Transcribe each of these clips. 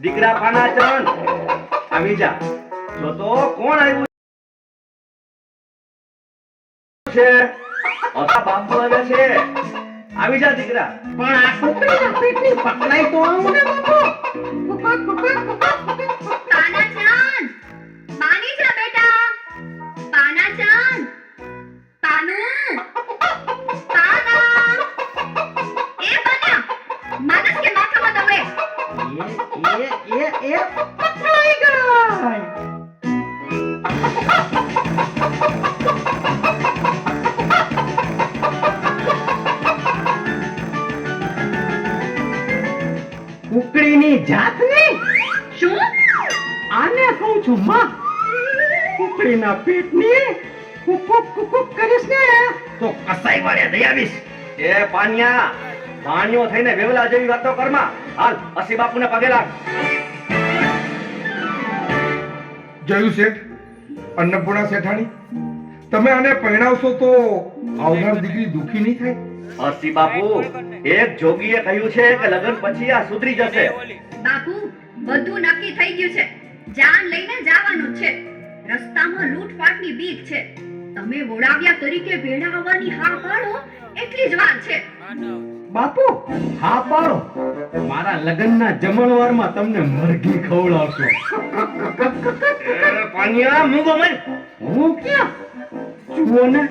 દીકરા તો કોણ આવ્યું છે? ઓછા બાપુ છે. આવી જા દીકરા. પણ આ કુકડીના પેટની તો આવું ને બાપુ. પાનાચંદ પાનુ પાના એ પાના માનસ કે માથામાં દવે એ એ એ એ. પકડાઈ કુકડીની જાતની? શું? આને કહું છું માં. કુકડીના પેટની કુકુક કુકુક કરીશ ને. તો કસાઈ વાળે દઈ આવીશ. એ પાન્યા પાણીઓ થઈને વેવલા જેવી વાતો કરમાં. હાલ અસી બાપુને પગે લાગ. જયું શેઠ અન્નપૂર્ણા શેઠાણી. તમે આને પહેણાવશો તો આવનાર દીકરી દુખી નહીં થાય? અસી બાપુ એક જોગીએ કહ્યું છે કે લગ્ન પછી આ સુધરી જશે. બાપુ બધું નક્કી થઈ ગયું છે. જાન લઈને જવાનું છે. રસ્તામાં લૂંટફાટની બીક છે. તમે વોડાવ્યા તરીકે ભેળા આવવાની હા પાડો એટલી જ વાત છે. બાપુ હા પાડો. મારા લગ્નના જમણવારમાં તમને મરઘી ખવડાવશો. એ પાન્યા મર હું ક્યાં? જુઓ ને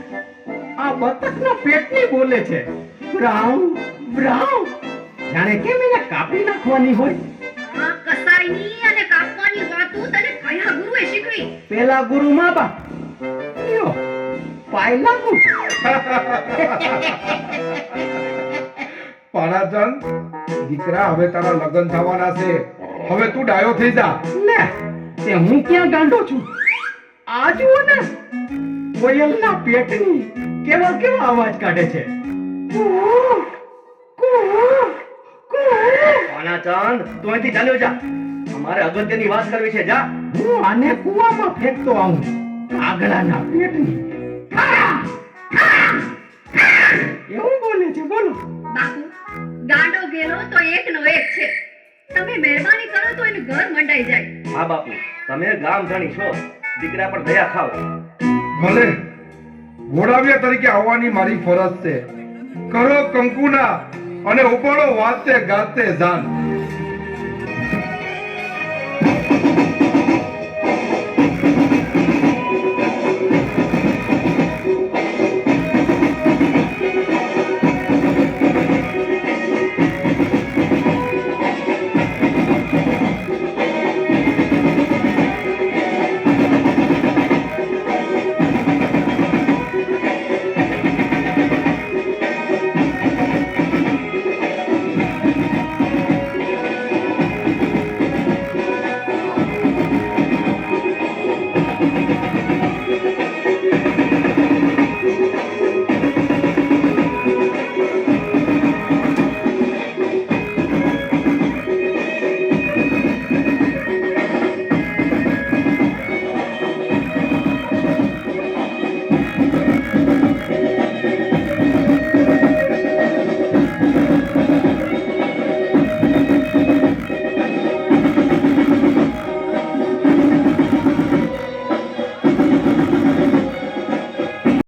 આ બતકના પેટની બોલે છે. બ્રાઉન બ્રાઉન જાણે કેમ એને કાપી નાખવાની હોય? આ કસાઈની અને કાપવાની વાતો તને કયા ગુરુએ શીખવી? પેલા ગુરુ મા બાપ ગુરુ પાણાચંદ દીકરા હવે તારા લગ્ન થવાના છે. હવે તું ડાયો થઈ જા. લે તે હું ક્યાં ગાંડો છું? આ જુઓ ને કોયલના પેટની કેવા કેવા અવાજ કાઢે છે? કૂ, કૂ, કૂ. પાનાચંદ તું અહીંથી ચાલ્યો જા. અમારે અગત્યની વાત કરવી છે જા. હું આને કૂવામાં ફેંકતો આવું. આગળના પેટની મંડાઈ જાય. હા બાપુ તમે ગામ જાણી છો દીકરા પર દયા ખાઓ ભલે ઘોડાવ્યા તરીકે આવવાની મારી ફરજ છે. કરો કંકુના અને ઉપાડો વાતે ગાતે જાન.